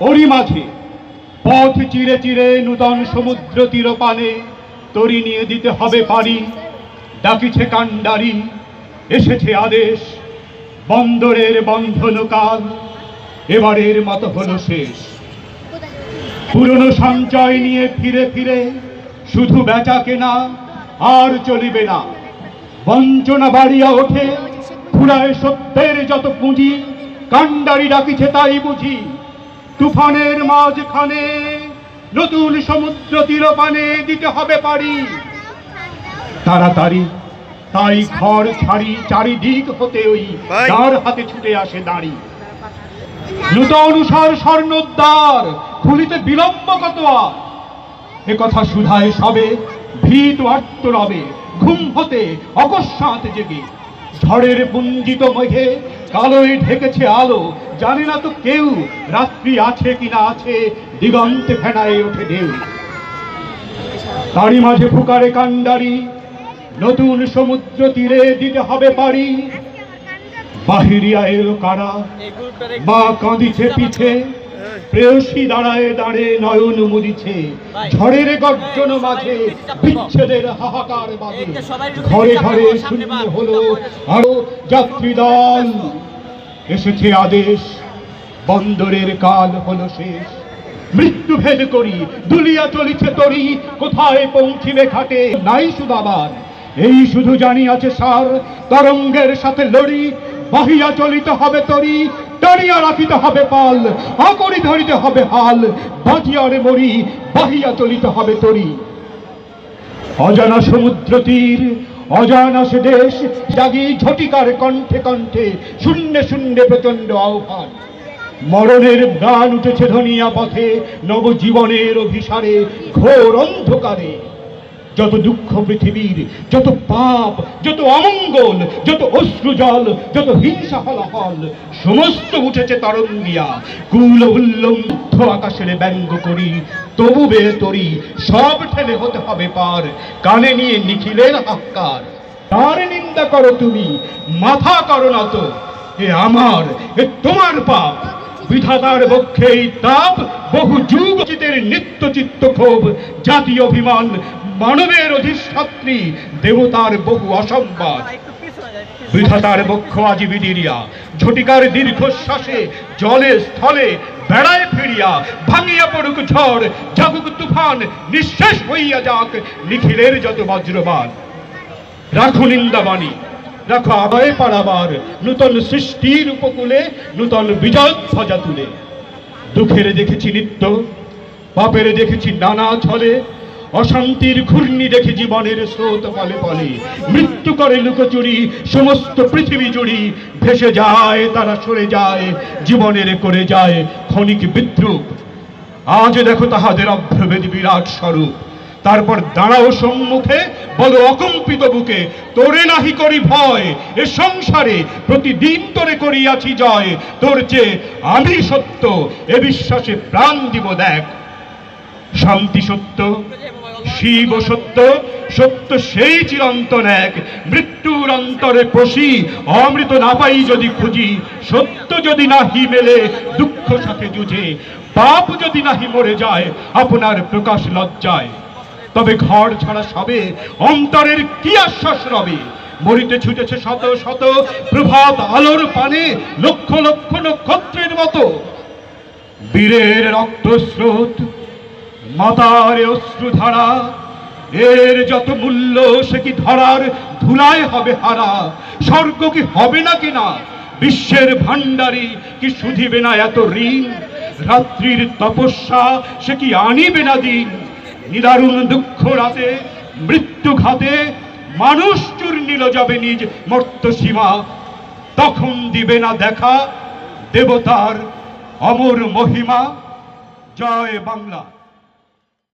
ওরই মাঝে পথ চিরে চিরে নূতন সমুদ্র তীরপানে তরি নিয়ে দিতে হবে পারি। ডাকিছে কাণ্ডারি, এসেছে আদেশ, বন্দরের বন্ধন কাল, এবারের মতো হলো শেষ। পুরনো সঞ্চয় নিয়ে ফিরে ফিরে শুধু বেচা কেনা আর চলিবে না। বঞ্চনা বাড়িয়া ওঠে, ফুরায় সত্যের যত পুঁজি, কাণ্ডারি ডাকিছে তাই বুঝি। তুফানের মাঝখানে নতুন সমুদ্র তীরপানে দিতে হবে পারি। তাড়াতাড়ি তাই ঘর ছাড়ি চারিদিক হতে ওই। যার হাতে ছুটে আসে দাঁড়ি নূতন অনুসার স্বর্ণোদ্বার খুলিতে বিলম্ব কত এ কথা শুধায় সবে ভীত আত্ম রবে ঘুম হতে অকস্মাৎ জেগে। ঝড়ের পুঞ্জিত মেঘে কালোয় ঢেকেছে আলো। জানে না তো কেউ রাত্রি আছে কিনা আছে, দিগন্তে ফেনায় ওঠে ঢেউ। তারই মাঝে ফুকারে কান্ডারি নতুন সমুদ্র তীরে দিতে হবে পারি। বাহিরিয়া এলো কারা, মা কাঁদিছে পিছে। প্রেয়সী দাঁড়ায় দাঁড়ে নয়ন মুদিছে। ঝড়ের গর্জন মাঝে বিচ্ছেদের হাহাকার বাজে। ঘরে ঘরে শূন্য হলো আরও যাত্রী দল এসেছে আদেশ। বন্দরের কাল হলো শেষ। মৃত্যু ভেদ করি দুলিয়া চলিছে তরি কোথায় পৌঁছিবে ঘাটে? নাই সুদাবার এই শুধু জানি আছে সার তরঙ্গের সাথে লড়ি বাহিয়া চলিতে হবে তরি। টানিয়া রাখিতে হবে পাল আকরি ধরিতে হবে হাল বাজিয়ারে মরি, বাহিয়া চলিতে হবে তরি। অজানা সমুদ্র তীর, অজানা সে দেশ, জাগি ঝটিকার কণ্ঠে কণ্ঠে, শূন্যে শূন্যে প্রচণ্ড আহ্বান। মরণের গান উঠেছে ধনিয়া পথে, নবজীবনের অভিসারে, ঘোর অন্ধকারে। যত দুঃখ পৃথিবীর, যত পাপ, যত অমঙ্গল, যত অশ্রু জল, যত হিংসা হলাহল সমস্ত উঠেছে তরঙ্গিয়া। কুল উল্লম্ভ আকাশের ব্যঙ্গ করি, তবু বে তরি সব ঠেলে হতে হবে পার, কানে নিয়ে নিখিলের হাক্কার তার নিন্দা করো তুমি, মাথা করো না তো, এ আমার, এ তোমার পাপ। বিধাতার পক্ষে এই তাপ বহু যুগ চিতের নিত্য চিত্ত ক্ষোভ জাতীয় অভিমান, মানবের অধিষ্ঠাত্রী, দেবতার বহু অসম্বাদ। বিধাতার বক্ষ আজি বিদিরিয়া, ঝটিকার দীর্ঘশ্বাসে, জলে, স্থলে, বেড়ায় ফিরিয়া, ভাঙিয়া পড়ুক ঝড়, জাগুক তুফান, নিঃশেষ হইয়া যাক নিখিলের যত বজ্রবান। রাখো নিন্দাবাণী, রাখো আবায় পাড়াবার নূতন সৃষ্টির উপকূলে, নূতন বিজয় ধ্বজা তুলে। দুঃখের দেখেছি নিত্য, পাপের দেখেছি নানা ছলে, অশান্তির ঘূর্ণি দেখে জীবনের স্রোত ফলে ফলে মৃত্যু করে লুকোচুরি, সমস্ত পৃথিবী জুড়ি, ভেসে যায়, তারা সরে যায়, জীবনের করে যায় ক্ষণিক বিদ্রুপ। আজ দেখো তাহাদের অভ্রভেদ বিরাট স্বরূপ। তারপর দাঁড়াও সম্মুখে, বলো অকম্পিত বুকে, তোরে নাহি করি ভয়, এ সংসারে প্রতিদিন তোরে করিয়াছি জয়, তোর চেয়ে আমি সত্য, এ বিশ্বাসে প্রাণ দিব দেখ। শান্তি সত্য, শিব সত্য সত্য সেই চিরন্তন এক, মৃত্যুর অন্তরে পশি, অমৃত না পাই যদি খুঁজি, সত্য যদি নাহি মেলে, দুঃখ সাথে জুঝে পাপ যদি নাহি মরে যায়, আপনার প্রকাশ লজ্জায়। তবে ঘর ছাড়া সবে অন্তরের কি আশ্বাস রবে? মরিতে ছুটেছে শত শত প্রভাত আলোর পানে লক্ষ লক্ষ নক্ষত্রের মতো। বীরের রক্তস্রোত, মাতার অশ্রুধারা, এর যত মূল্য সে কি ধরার ধুলায় হবে হারা? স্বর্গ কি হবে না কিনা বিশ্বের ভাণ্ডারী কি শুধিবে না এত ঋণ? রাত্রির তপস্যা সে কি আনিবে না দিন? নিদারুণ দুঃখ রাতে, মৃত্যু ঘাতে, মানুষ চূর্ণিল যাবে নিজ মর্ত সীমা। তখন দিবে না দেখা দেবতার অমর মহিমা। জয় বাংলা।